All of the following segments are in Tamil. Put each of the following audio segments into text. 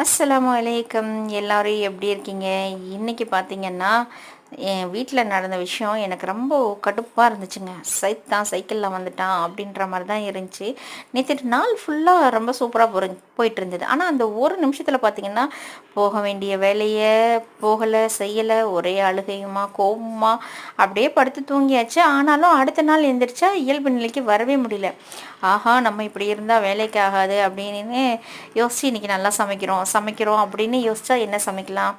அஸ்ஸலாமு வலைக்கம் எல்லாரும் எப்படி இருக்கீங்க? இன்னைக்கு பார்த்தீங்கன்னா என் வீட்டில் நடந்த விஷயம் எனக்கு ரொம்ப கடுப்பாக இருந்துச்சுங்க. சைத்தான் சைக்கிளில் வந்துட்டான் அப்படின்ற மாதிரி தான் இருந்துச்சு. நேற்று நாள் ஃபுல்லாக ரொம்ப சூப்பராக போற போயிட்டு இருந்தது. ஆனால் அந்த ஒரு நிமிஷத்தில் பார்த்தீங்கன்னா போக வேண்டிய வேலையை போகலை செய்யலை. ஒரே அழுகையுமா கோபமா அப்படியே படுத்து தூங்கியாச்சு. ஆனாலும் அடுத்த நாள் எந்திரிச்சா இயல்பு நிலைக்கு வரவே முடியல. ஆஹா நம்ம இப்படி இருந்தால் வேலைக்கு ஆகாது அப்படின்னு யோசிச்சு இன்னைக்கு நல்லா சமைக்கிறோம் சமைக்கிறோம் அப்படின்னு யோசிச்சா என்ன சமைக்கலாம்?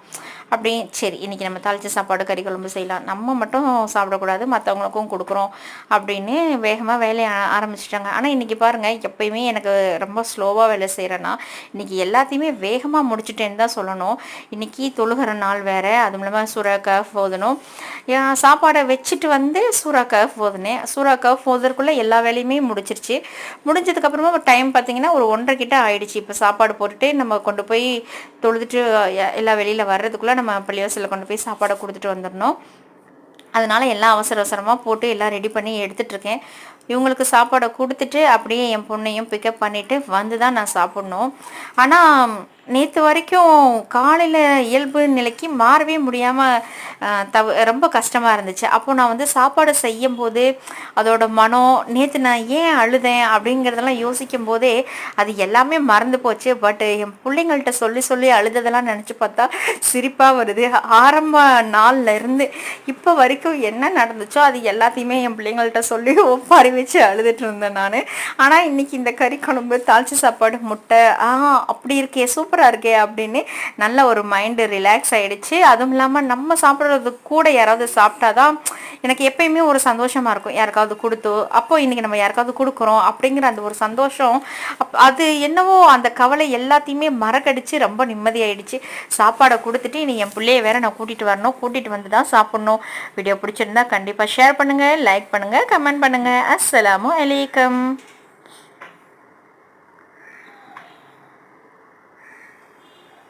அப்படியே சரி இன்னைக்கு நம்ம தாளிச்ச சாப்பாடு கறி குழம்பு செய்யலாம். நம்ம மட்டும் சாப்பிடக்கூடாது மற்றவங்களுக்கும் கொடுக்குறோம் அப்படின்னு வேகமாக வேலையை ஆரம்பிச்சிட்டாங்க. ஆனால் இன்னைக்கு பாருங்கள் எப்பயுமே எனக்கு ரொம்ப ஸ்லோவாக வேலை செய்கிறேன்னா இன்னைக்கு எல்லாத்தையுமே வேகமாக முடிச்சுட்டேன்னு தான் சொல்லணும். இன்னைக்கு தொழுகிற நாள் வேற அதுவும் இல்லாமல் சூறா கஃப் ஓதணும் சாப்பாடை வச்சுட்டு வந்து சூறா கஃப் ஓதுனேன் சூறா ஓதுறதுக்குள்ளே எல்லா வேலையுமே முடிச்சிருச்சு. முடிஞ்சதுக்கப்புறமா டைம் பார்த்தீங்கன்னா ஒரு ஒன்றரை கிட்ட ஆயிடுச்சு. இப்போ சாப்பாடு போட்டுட்டு நம்ம கொண்டு போய் தொழுதுட்டு எல்லா வெளியில் வர்றதுக்குள்ளே நம்ம பள்ளிவாசலில் கொண்டு போய் சாப்பாடை கொடுத்துட்டு வந்துடணும். அதனால் எல்லாம் அவசர அவசரமாக போட்டு எல்லாம் ரெடி பண்ணி எடுத்துகிட்ருக்கேன் இவங்களுக்கு சாப்பாடை கொடுத்துட்டு அப்படியே என் பொண்ணையும் பிக்கப் பண்ணிவிட்டு வந்து தான் நான் சாப்பிட்ணும். ஆனால் நேற்று வரைக்கும் காலையில் இயல்பு நிலைக்கு மாறவே முடியாமல் தவ ரொம்ப கஷ்டமாக இருந்துச்சு. அப்போது நான் வந்து சாப்பாடு செய்யும் போது அதோட மனம் நேற்று நான் ஏன் அழுதேன்? அப்படிங்கிறதெல்லாம் யோசிக்கும் போதே அது எல்லாமே மறந்து போச்சு. பட் என் பிள்ளைங்கள்ட்ட சொல்லி சொல்லி அழுததெல்லாம் நினச்சி பார்த்தா சிரிப்பாக வருது. ஆரம்ப நாள்ல இருந்து இப்போ வரைக்கும் என்ன நடந்துச்சோ அது எல்லாத்தையுமே என் பிள்ளைங்கள்ட்ட சொல்லி ஒப்பாரி வச்சு அழுதுட்டு இருந்தேன் நான். ஆனால் இன்னைக்கு இந்த கறி குழம்பு தாளிச்ச சாப்பாடு முட்டை ஆ அப்படி இருக்கே சூப்பராக இருக்கே அப்படின்னு நல்ல ஒரு மைண்டு ரிலாக்ஸ் ஆகிடுச்சு அதுவும் இல்லாமல் நம்ம சாப்பிட்றது கூட யாராவது சாப்பிட்டா தான் எனக்கு எப்பயுமே ஒரு சந்தோஷமாக இருக்கும். யாருக்காவது கொடுத்து அப்போ இன்னைக்கு நம்ம யாருக்காவது கொடுக்குறோம் அப்படிங்கிற அந்த ஒரு சந்தோஷம் அப்- அது என்னவோ அந்த கவலை எல்லாத்தையுமே மறக்கடிச்சு ரொம்ப நிம்மதியாயிடுச்சு. சாப்பாடை கொடுத்துட்டு இனி என் பிள்ளைய வேற நான் கூட்டிகிட்டு வரணும். கூட்டிகிட்டு வந்து தான் சாப்பிட்ணும். வீடியோ பிடிச்சிருந்தா கண்டிப்பாக ஷேர் பண்ணுங்கள் லைக் பண்ணுங்கள் கமெண்ட் பண்ணுங்கள் அஸ்ஸலாமு அலைக்கும்.